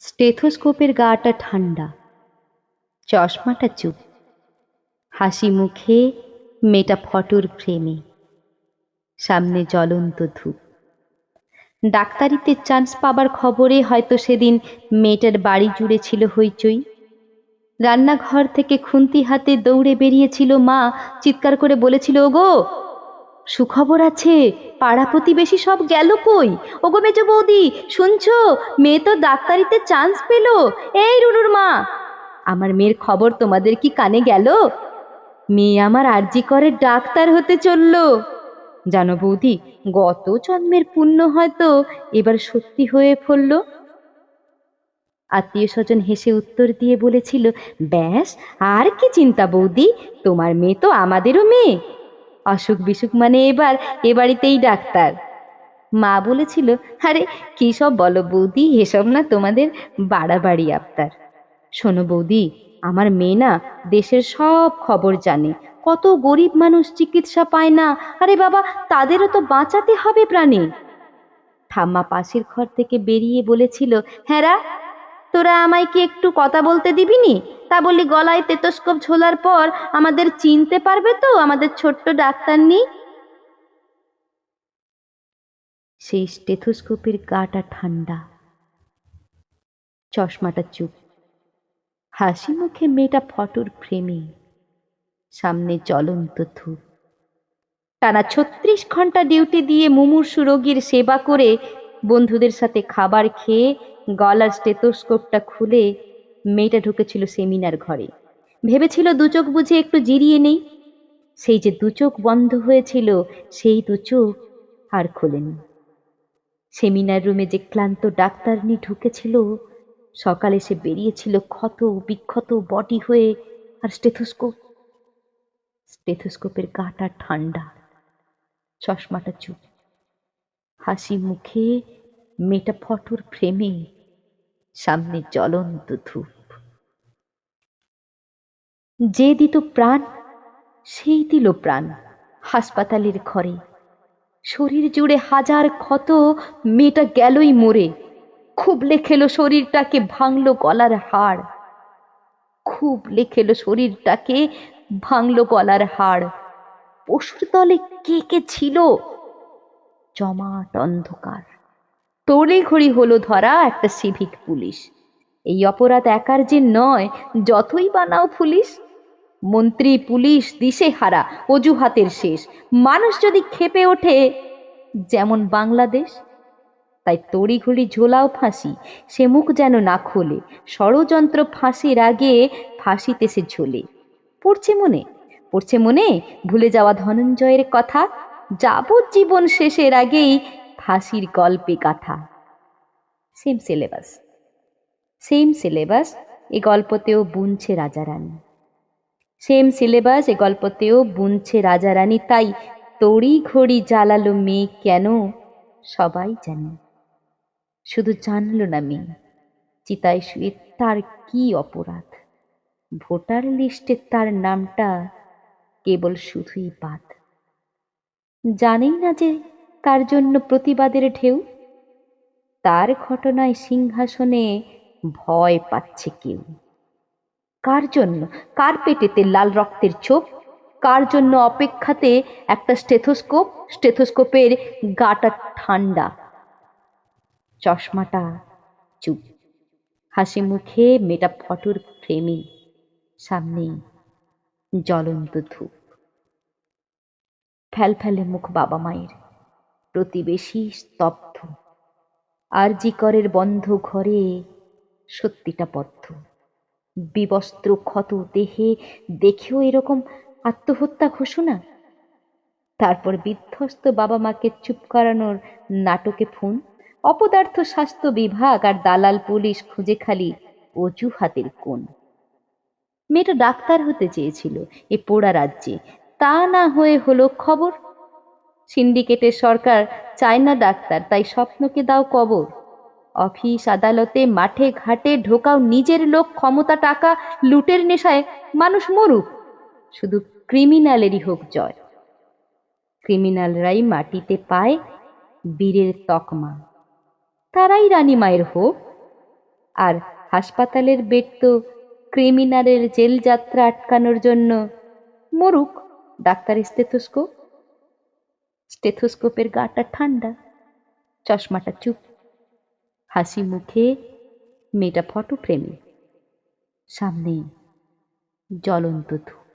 স্টেথোস্কোপের গাটা ঠান্ডা। চশমাটা চুপ। হাসি মুখে মেয়েটা ফটোর ফ্রেমে সামনে জ্বলন্ত ধূপ। ডাক্তারিতে চান্স পাবার খবরে হয়তো সেদিন মেয়েটার বাড়ি জুড়ে ছিল হইচই। রান্নাঘর থেকে খুন্তি হাতে দৌড়ে বেরিয়েছিল মা, চিৎকার করে বলেছিল, ওগো, সুখবর আছে? পাড়া প্রতিবেশী সব গেল কই? ওগো মেজ বৌদি, শুনছো? মেয়ে তো ডাক্তারিতে চান্স পেল। এই রুনুর মা। আমার মেয়ের খবর তোমাদের কি কানে গেল? মেয়ে আমার আরজি করে ডাক্তার হতে চলল। জানো বৌদি, গত জন্মের পুণ্য হয়তো এবার সত্যি হয়ে পড়ল আত্মীয় স্বজন হেসে উত্তর দিয়ে বলেছিল, ব্যাস, আর কি চিন্তা বৌদি? তোমার মেয়ে তো আমাদেরও মেয়ে। অসুখ বিসুখ মানে এবার এ বাড়িতেই ডাক্তার। মা বলেছিল, আরে, কি সব বলো বৌদি, এসব না তোমাদের বাড়াবাড়ি আবতার শোনো বৌদি, আমার মেয়ে না দেশের সব খবর জানে। কত গরিব মানুষ চিকিৎসা পায় না। আরে বাবা, তাদেরও তো বাঁচাতে হবে প্রাণে। ঠাম্মা পাশের ঘর থেকে বেরিয়ে বলেছিল হ্যাঁ তোরা আমায় কি একটু কথা বলতে দিবিনি তা বলি গলায় তেতস্কোপ ঝোলার পর আমাদের চিনতে পারবে তো আমাদের ছোট্ট ডাক্তার নেই সেই স্টেথোস্কোপের গাটা ঠান্ডা। চশমাটা চুপ। হাসি মুখে মেয়েটা ফটোর ফ্রেমে সামনে জ্বলন্ত ধূপ। টানা ছত্রিশ ঘণ্টা ডিউটি দিয়ে মুমূর্ষু রোগীর সেবা করে বন্ধুদের সাথে খাবার খেয়ে গলার স্টেথোস্কোপটা খুলে মেয়েটা ঢুকেছিল সেমিনার ঘরে। ভেবেছিল দু চোখ বুঝে একটু জিরিয়ে নেই। সেই যে দু চোখ বন্ধ হয়েছিল, সেই দু চোখ আর খোলেনি। সেমিনার রুমে যে ক্লান্ত ডাক্তারনি ঢুকেছিল, সকালে সে বেরিয়েছিল ক্ষত, বিক্ষত বডি হয়ে আর স্টেথোস্কোপ। স্টেথোস্কোপের গাটা ঠান্ডা, চশমাটা চুপ। হাসি মুখে মেয়েটা ফটোর ফ্রেমে সামনে জ্বলন্ত ধূপ। যে দিত প্রাণ, সেই দিল প্রাণ হাসপাতালের ঘরে। শরীর জুড়ে হাজার ক্ষত, মেয়েটা গেলই মরে। খুব লেখেলো শরীরটাকে, ভাঙলো গলার হাড়। খুব লেখেলো শরীরটাকে, ভাঙলো গলার হাড়। পশুর দলে কে কে ছিল? জমাট অন্ধকার। তোলে ঘড়ি হলো ধরা একটা সিভিক পুলিশ। এই অপরাধ একার যে নয়, যতই বানাও পুলিশ। মন্ত্রী, পুলিশ দিশে হারা অজুহাতের শেষ। মানুষ যদি খেপে ওঠে, যেমন বাংলাদেশ, তাই তড়িঘড়ি ঝোলাও ফাঁসি। সে মুখ যেন না খোলে, ষড়যন্ত্র ফাঁসির আগে ফাঁসিতে সে ঝোলে। পড়ছে মনে পড়ছে মনে, ভুলে যাওয়া ধনঞ্জয়ের কথা। যাবজ্জীবন শেষের আগেই ফাঁসির গল্পে কাথা সেম সিলেবাস সেম সিলেবাস এ গল্পতেও বুনছে রাজারানী। সেম সিলেবাস এ গল্পতেও বুনছে রাজারানী, তাই তড়ি ঘড়ি জ্বালালো মেয়ে কেন, সবাই জানে। শুধু জানল না মেয়ে, চিতায় শুয়ে তার কি অপরাধ? ভোটার লিস্টে তার নামটা কেবল শুধুই বাদ। জানেই না যে তার জন্য প্রতিবাদের ঢেউ। তার ঘটনায় সিংহাসনে ভয় পাচ্ছে কেউ। কার জন্য? কার পেটেতে লাল রক্তের চোখ কার জন্য অপেক্ষাতে একটা স্টেথোস্কোপ? স্টেথোস্কোপের গাটা ঠান্ডা। চশমাটা চুপ। হাসি মুখে মেটা ফটোর ফ্রেমে, সামনে জ্বলন্ত ধূপ। ফ্যাল ফ্যালফ্যালে মুখ বাবা মায়ের। প্রতিবেশী স্তব্ধ। আর জিকরের বন্ধ ঘরে সত্যিটা বদ্ধ। বিবস্ত্র ক্ষত দেহে দেখেও এরকম আত্মহত্যা ঘোষণা? তারপর বিধ্বস্ত বাবা মাকে চুপ করানোর নাটকে ফোন, অপদার্থ স্বাস্থ্য বিভাগ আর দালাল পুলিশ খুঁজে খালি অজুহাতের কোন মেয়েটা ডাক্তার হতে চেয়েছিল এ পোড়া রাজ্যে। তা না হয়ে হলো খবর। সিন্ডিকেটের সরকার চায় না ডাক্তার, তাই স্বপ্নকে দাও কবর। অফিস আদালতে মাঠে ঘাটে ঢোকাও নিজের লোক, ক্ষমতা, টাকা, লুটের নেশায় মানুষ মরুক। শুধু ক্রিমিনালেরই হোক জয়। ক্রিমিনালরাই মাটিতে পায় বীরের তকমা। তারাই রানী মায়ের হোক। আর হাসপাতালের বেড তো ক্রিমিনালের জেল যাত্রা আটকানোর জন্য মরুক। Doctor stethoscope. স্টেথোস্কোপের গাটা ঠান্ডা চশমাটা চুপ হাসি মুখে মেয়েটা ফটো ফ্রেমে সামনে জ্বলন্ত ধূপ।